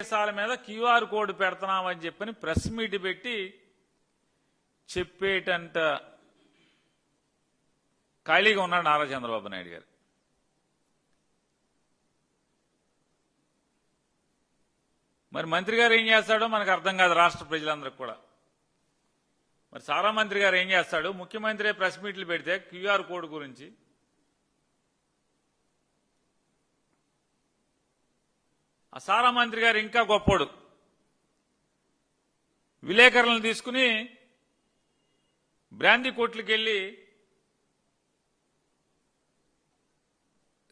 దేశాల మీద QR code పెడుతున్నామని చెప్పని ప్రెస్ మీట్ పెట్టి చెప్పేటంత ఖాళీగా ఉన్నాడు నారా చంద్రబాబు నాయుడు గారు. మరి మంత్రి గారు ఏం చేస్తాడో మనకు అర్థం కాదు రాష్ట్ర ప్రజలందరికీ కూడా. మరి సారా మంత్రి గారు ఏం చేస్తాడు? ముఖ్యమంత్రి ప్రెస్ మీట్లు పెడితే క్యూఆర్ కోడ్ గురించి ఆ సారా మంత్రి గారు ఇంకా గొప్పోడు. విలేకరులను తీసుకుని బ్రాందీ కోట్లకి వెళ్ళి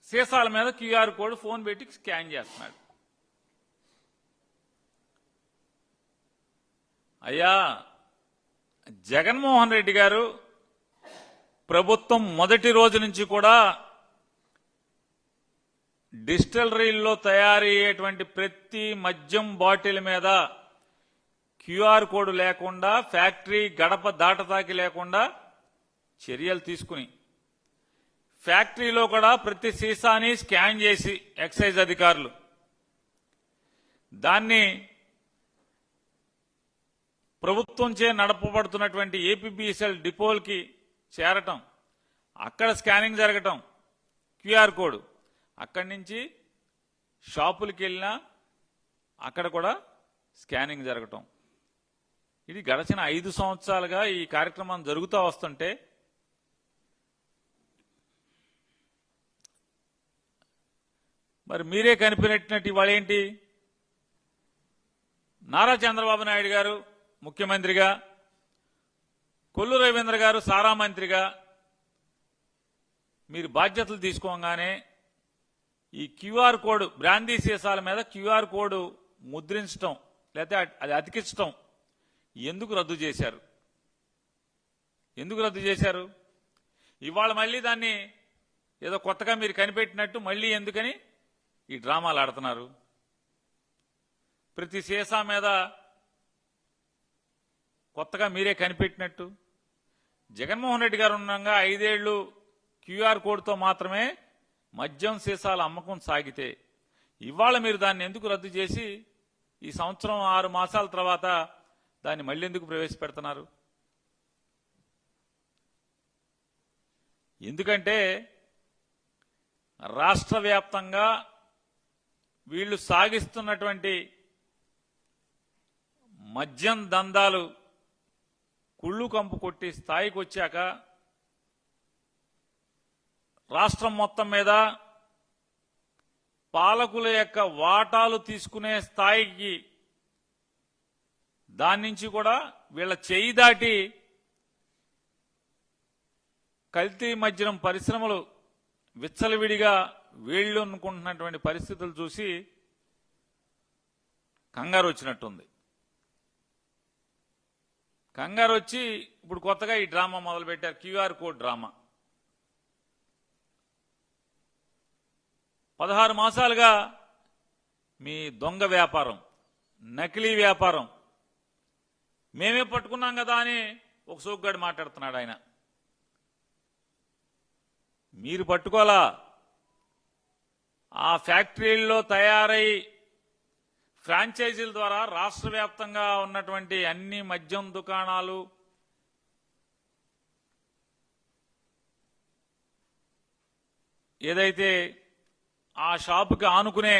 సీసాల మీద క్యూఆర్ కోడ్ ఫోన్ పెట్టి స్కాన్ చేస్తున్నాడు. అయ్యా జగన్మోహన్ రెడ్డి గారు ప్రభుత్వం మొదటి రోజు నుంచి కూడా డిస్టిలరీల్లో తయారయ్యేటువంటి ప్రతి మద్యం బాటిల్ మీద క్యూఆర్ కోడ్ లేకుండా ఫ్యాక్టరీ గడప దాటతాకి లేకుండా చర్యలు తీసుకుని ఫ్యాక్టరీలో కూడా ప్రతి సీసాని స్కాన్ చేసి ఎక్సైజ్ అధికారులు. దాన్ని ప్రభుత్వంచే నడపబడుతున్నటువంటి ఏపీబీఎస్ఎల్ డిపోల్కి చేరటం అక్కడ స్కానింగ్ జరగటం క్యూఆర్ కోడ్. అక్కడి నుంచి షాపులకి వెళ్ళినా అక్కడ కూడా స్కానింగ్ జరగటం. ఇది గడచిన ఐదు సంవత్సరాలుగా ఈ కార్యక్రమం జరుగుతూ వస్తుంటే మరి మీరే కనిపెట్టినట్టు ఇవాళ ఏంటి? నారా చంద్రబాబు నాయుడు గారు ముఖ్యమంత్రిగా కొల్లు రవీంద్ర గారు సారా మంత్రిగా మీరు బాధ్యతలు తీసుకోగానే ఈ క్యూఆర్ కోడ్ బ్రాందీ సీసాల మీద క్యూఆర్ కోడ్ ముద్రించడం లేకపోతే అది అతికించడం ఎందుకు రద్దు చేశారు? ఎందుకు రద్దు చేశారు? ఇవాళ మళ్ళీ దాన్ని ఏదో కొత్తగా మీరు కనిపెట్టినట్టు మళ్ళీ ఎందుకని ఈ డ్రామాలు ఆడుతున్నారు? ప్రతి సీసా మీద కొత్తగా మీరే కనిపెట్టినట్టు? జగన్మోహన్ రెడ్డి గారు ఉండగా ఐదేళ్ళు క్యూఆర్ కోడ్తో మాత్రమే మద్యం సీసాల అమ్మకం సాగితే ఇవాళ మీరు దాన్ని ఎందుకు రద్దు చేసి ఈ సంవత్సరం ఆరు మాసాల తర్వాత దాన్ని మళ్ళీ ఎందుకు ప్రవేశపెడుతున్నారు? ఎందుకంటే రాష్ట్ర వ్యాప్తంగా వీళ్ళు సాగిస్తున్నటువంటి మద్యం దందాలు కుళ్ళు కంపు కొట్టి స్థాయికి వచ్చాక రాష్ట్రం మొత్తం మీద పాలకుల యొక్క వాటాలు తీసుకునే స్థాయికి దాని నుంచి కూడా వీళ్ళ చేయి దాటి కల్తీ మధ్యనం పరిశ్రమలు విచ్చలవిడిగా వీళ్ళు అనుకుంటున్నటువంటి పరిస్థితులు చూసి కంగారు వచ్చినట్టుంది. కంగారు వచ్చి ఇప్పుడు కొత్తగా ఈ డ్రామా మొదలుపెట్టారు క్యూఆర్ కోడ్ డ్రామా. పదహారు మాసాలుగా మీ దొంగ వ్యాపారం నకిలీ వ్యాపారం. మేమే పట్టుకున్నాం కదా అని ఒక సోగ్గాడు మాట్లాడుతున్నాడు ఆయన. మీరు పట్టుకోలా ఆ ఫ్యాక్టరీల్లో తయారై ఫ్రాంచైజీల ద్వారా రాష్ట్ర వ్యాప్తంగా ఉన్నటువంటి అన్ని మద్యం దుకాణాలు ఏదైతే ఆ షాపుకి ఆనుకునే